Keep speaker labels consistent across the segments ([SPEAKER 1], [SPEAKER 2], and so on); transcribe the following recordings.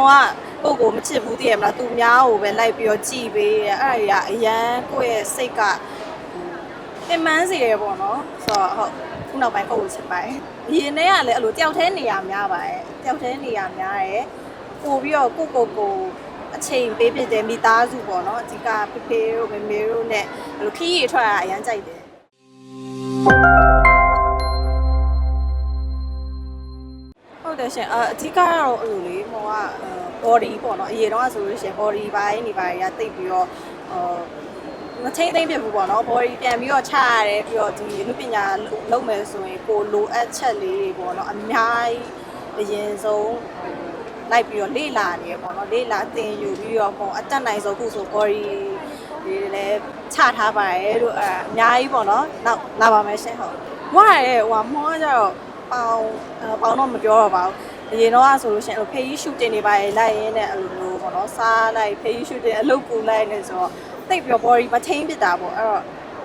[SPEAKER 1] မောကကိုကိုမချစ်ဘူးတည်ရမလားသူများကိုပဲလိုက်ပြီးတော့ကြည်ပေးရအဲ့ဒါကြီးကအရန်ကိုယ့်ရဲ့စိတ်ကပင်ပန်းစေရပေါ့နော်ဆိုတော့ဟုတ်ခုနောက်ပိုင်းကိုကိုချစ်ပါတယ်အရင်တည်းကလည်းအဲ့လိုတယောက်တည်းနေရများပါတယ်တယောက်တည်းနေရများတယ်ပို့ပြီးတော့ကိုကိုကိုအချိန်ပေးပြတဲ့မိသားစုပေါ့နော်အဓိကဖေဖေတို့မေမေတို့နဲ့အဲ့လိုခီးရီထွက်ရအရန်ကြိုက်တယ် ဟုတ်တယ်ရှင်အအဓိကကတော့အဲ့လိုလေဟိုက body ပေါ့နော်အရင်တော့ဆိုလို့ရှင် body ဘိုင်းနေပါရတိတ်ပြီးတော့အာမထိမ့်သိမ့်ပြဘူးပေါ့နော် body ပြန်ပြီးတော့ချရတယ်ပြီးတော့ဒီလူပညာလုပ်မယ်ဆိုရင်ကိုလိုအပ်ချက်လေးတွေပေါ့နော်အများကြီးအရင်ဆုံးလိုက်ပြီးတော့လေ့လာနေရပေါ့နော်လေ့လာသင်ယူပြီးတော့ဟိုအတက်နိုင်ဆုံးခုဆို body ဒီလည်းချထားပါတယ်လို့အဲအများကြီးပေါ့နော်နောက်လာပါမယ်ရှင်ဟုတ်ဝါရဲ့ဟိုမောကြတော့ ပေါင်အဲပေါင်တော့မပြောတော့ပါဘူးအရင်တော့ဆိုလို့ရှိရင်အဲ့လိုဖေးရှူတင်နေပါရဲ့လိုက်ရင်းနဲ့အဲ့လိုမျိုးပေါ့နော်စားလိုက်ဖေးရှူတင်အလုပ်ကူလိုက်နေဆိုတော့တိတ်ပြီးတော့ body မထိန်ဖြစ်တာပေါ့အဲ့တော့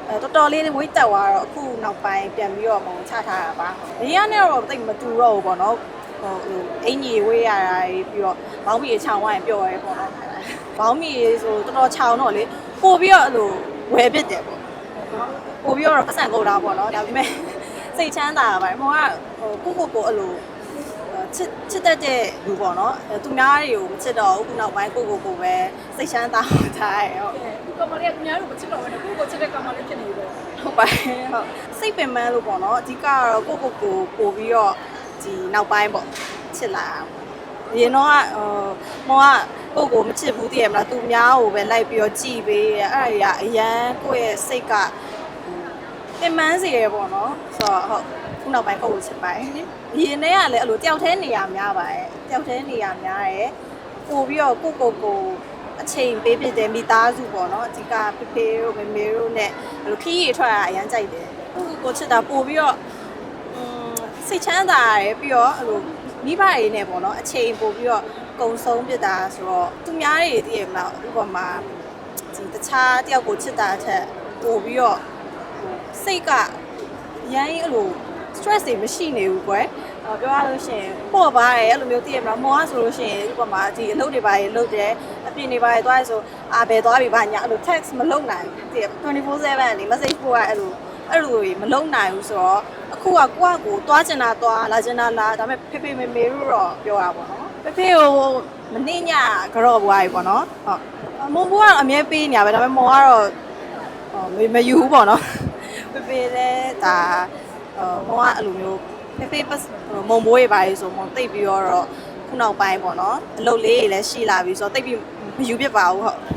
[SPEAKER 1] အဲတော်တော်လေးဝိတ်တက်သွားတော့အခုနောက်ပိုင်းပြန်ပြီးတော့မုံချထားတာပါအရင်ကနဲ့တော့တိတ်မတူတော့ဘူးပေါ့နော်ဟိုဟိုအင်ကြီးဝေးရတာပြီးတော့ဘောင်းမီချောင်းဝိုင်းပျော်ရဲပေါ့နော်ဘောင်းမီဆိုတော်တော်ချောင်းတော့လေပို့ပြီးတော့အဲ့လိုဝယ်ပစ်တယ်ပေါ့ပို့ပြီးတော့ပတ်စံကုန်တာပေါ့နော်ဒါပေမဲ့ စိတ်ချမ်းသာတာပါဟိုကဟိုကိုကိုကိုအဲ့လိုချစ်ချစ်တတ်တဲ့လူပေါ့နော်အဲသူများတွေကိုမချစ်တော့ဘူးခုနောက်ပိုင်းကိုကိုကိုပဲစိတ်ချမ်းသာထားရဟုတ်
[SPEAKER 2] ဒီကမလေးကသူများတို့မချစ်တော့ဘူးနဲ့ကိုယ့်ကိုချစ်တဲ့ကမလေးဖြစ်နေပြီ
[SPEAKER 1] ဟုတ်ပါဟုတ်စိတ်ပင်ပန်းလို့ပေါ့နော်အဓိကကတော့ကိုကိုကိုပို့ပြီးတော့ဒီနောက်ပိုင်းပေါ့ချစ်လာအရင်တော့ကဟိုမောကကိုကိုမချစ်ဘူးတည်ရမလားသူများကိုပဲလိုက်ပြီးတော့ကြည်ပေးရအဲ့ဒါကြီးကအရန်ကိုယ့်ရဲ့စိတ်က ပင်ပန်းစေရပေါ့နော်ဆိုတော့ဟုတ်ခုနောက်ပိုင်းကိုကိုချစ်ပါတယ်အရင်တည်းကလည်းအဲ့လိုတယောက်တည်းနေရများပါတယ်တယောက်တည်းနေရများတယ်ပို့ပြီးတော့ကိုကိုကိုအချိန်ပေးပြတဲ့မိသားစုပေါ့နော်အဓိကဖေဖေတို့မေမေတို့နဲ့အဲ့လိုခီးရီထွက်ရအရန်ကြိုက်တယ်ကိုကိုကိုချစ်တာပို့ပြီးတော့อืมစိတ်ချမ်းသာရတယ်ပြီးတော့အဲ့လိုမိဘတွေနဲ့ပေါ့နော်အချိန်ပို့ပြီးတော့ကုံဆုံးပြစ်တာဆိုတော့သူများတွေတည်ရမလားဥပမာဒီတခြားတယောက်ကိုချစ်တာအထက်ပို့ပြီးတော့ဟို စိတ်ကရမ်းအဲ့လို stress တွေမရှိနေဘူးကွယ်အော်ပြောရလို့ရှိရင်ပေါ့ပါတယ်အဲ့လိုမျိုးတည်ရမလားမောကဆိုလို့ရှိရင်ဥပမာဒီအလုပ်တွေပါရေလုပ်တယ်အပြင်တွေပါရေသွားရဆိုအာဘယ်သွားပြီပါညာအဲ့လို text မလုပ်နိုင်ဘူးတည်ရ24/7နေ message ပို့ရအဲ့လိုအဲ့လိုတွေမလုံနိုင်ဘူးဆိုတော့အခုကကိုကကိုသွားကျင်တာသွားလာကျင်တာလာဒါပေမဲ့ဖေဖေမေမေတို့တော့ပြောတာပေါ့နော်ဖေဖေကိုမနှိမ့်ညကြော့ဘွားကြီးပေါ့နော်ဟုတ်မုံဘွားကတော့အမြဲပေးနေရပဲဒါပေမဲ့မော်ကတော့ဟောမမယူဘူးပေါ့နော် ဖေဖေလည်းဒါဟောမော်ကအဲ့လိုမျိုးဖေဖေပတ်မုံဘိုးရေးပါရေးဆိုမော်တိတ်ပြီးတော့ခုနောက်ပိုင်းပေါ့နော်အလုပ်လေးတွေလည်းရှိလာပြီဆိုတော့တိတ်ပြီးမယူပြစ်ပါဘူးဟုတ်အဲ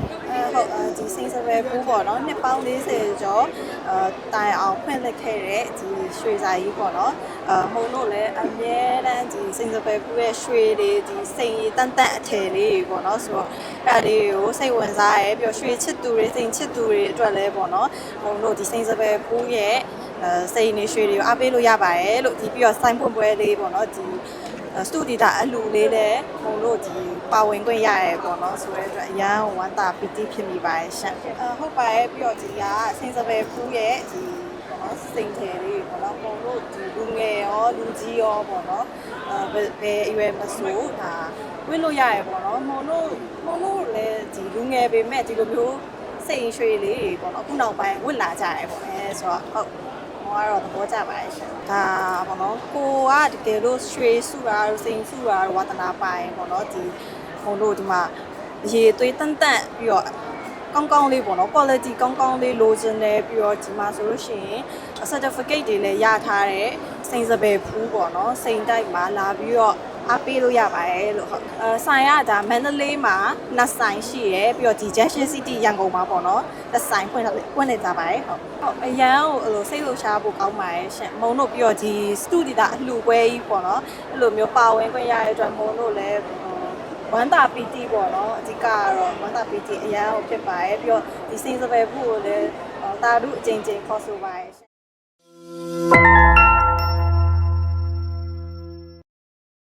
[SPEAKER 1] ဟုတ်အဲဒီစိန်စပယ်ဘူးပေါ့နော်နှစ်ပေါင်း40ကျော်အဲတိုင်အောင်ဖွင့်လှစ်ခဲ့တဲ့ဒီရွှေစာကြီးပေါ့နော်အဲမုံတို့လည်းအမြဲတမ်းဒီစိန်စပယ်ဘူးရဲ့ရွှေတွေဒီစိန်ရည်တန်တန်အထည်လေးတွေပေါ့နော်ဆိုတော့အဲ့ဒါလေးကိုစိတ်ဝင်စားရဲပြီးတော့ရွှေချစ်သူတွေစိန်ချစ်သူတွေအတွက်လည်းပေါ့နော်မုံတို့ဒီစိန်စပယ်ဘူးရဲ့အဲစိန်နေရွှေတွေကိုအားပေးလို့ရပါတယ်လို့ဒီပြီးတော့စိုင်းဖွင့်ပွဲလေးပေါ့နော်ဒီ စတူဒီတာအလူလေးလည်းဟိုတို့ဒီပါဝင်ခွင့်ရရဲပေါ့နော်ဆိုတဲ့အတွက်အရန်ဝမ်းသာပီတိဖြစ်မိပါတယ်ရှင့်အဟုတ်ပါရဲ့ပြီးတော့ဒီကဆင်းစပယ်ဖူးရဲ့ဒီပေါ့နော်စိန်တယ်လေးပေါ့နော်ပုံတို့ဒီလူငယ်ရောလူကြီးရောပေါ့နော်အဲဘယ်အရွယ်မဆိုဒါဝင့်လို့ရရဲပေါ့နော်မုံတို့မုံတို့လည်းဒီလူငယ်ပေမဲ့ဒီလိုမျိုးစိန်ရွှေလေးတွေပေါ့နော်အခုနောက်ပိုင်းဝင့်လာကြရဲပေါ့အဲဆိုတော့ဟုတ်ဟို ကတော့သဘောကျပါတယ်ရှင်။ဒါပေါ့နော်။ကိုကတကယ်လို့ရွှေစုတာစိန်စုတာဝါသနာပိုင်ပေါ့နော်ဒီဟိုတို့ဒီမှာရေသွေးတန့်တန့်ပြီးတော့ကောင်းကောင်းလေးပေါ့နော် quality ကောင်းကောင်းလေးလိုချင်တယ်ပြီးတော့ဒီမှာဆိုလို့ရှိရင် certificate တွေလည်းရထားတဲ့စိန်စပယ်ဖူးပေါ့နော်စိန်တိုက်မှာလာပြီးတော့ အားပေးလို့ရပါတယ်လို့ဟုတ်အဲဆိုင်ကဒါမန္တလေးမှာနှစ်ဆိုင်ရှိရယ်ပြီးတော့ဒီ Junction City ရန်ကုန်မှာပေါ့နော်တစ်ဆိုင်ဖွင့်ဖွင့်နေကြပါတယ်ဟုတ်ဟုတ်အရန်ကိုအဲ့လိုစိတ်လှုပ်ရှားဖို့ကောင်းပါတယ်ရှင်မုံတို့ပြီးတော့ဒီ studio အလှူပွဲကြီးပေါ့နော်အဲ့လိုမျိုးပါဝင်ခွင့်ရတဲ့အတွက်မုံတို့လည်းဟိုဝမ်းသာပီတိပေါ့နော်အဓိကကတော့ဝမ်းသာပီတိအရန်ကိုဖြစ်ပါတယ်ပြီးတော့ဒီစင်စပယ်ဖို့ကိုလည်းဟိုတာတို့အချိန်ချင်းခေါ်ဆိုပါတယ်ရှင်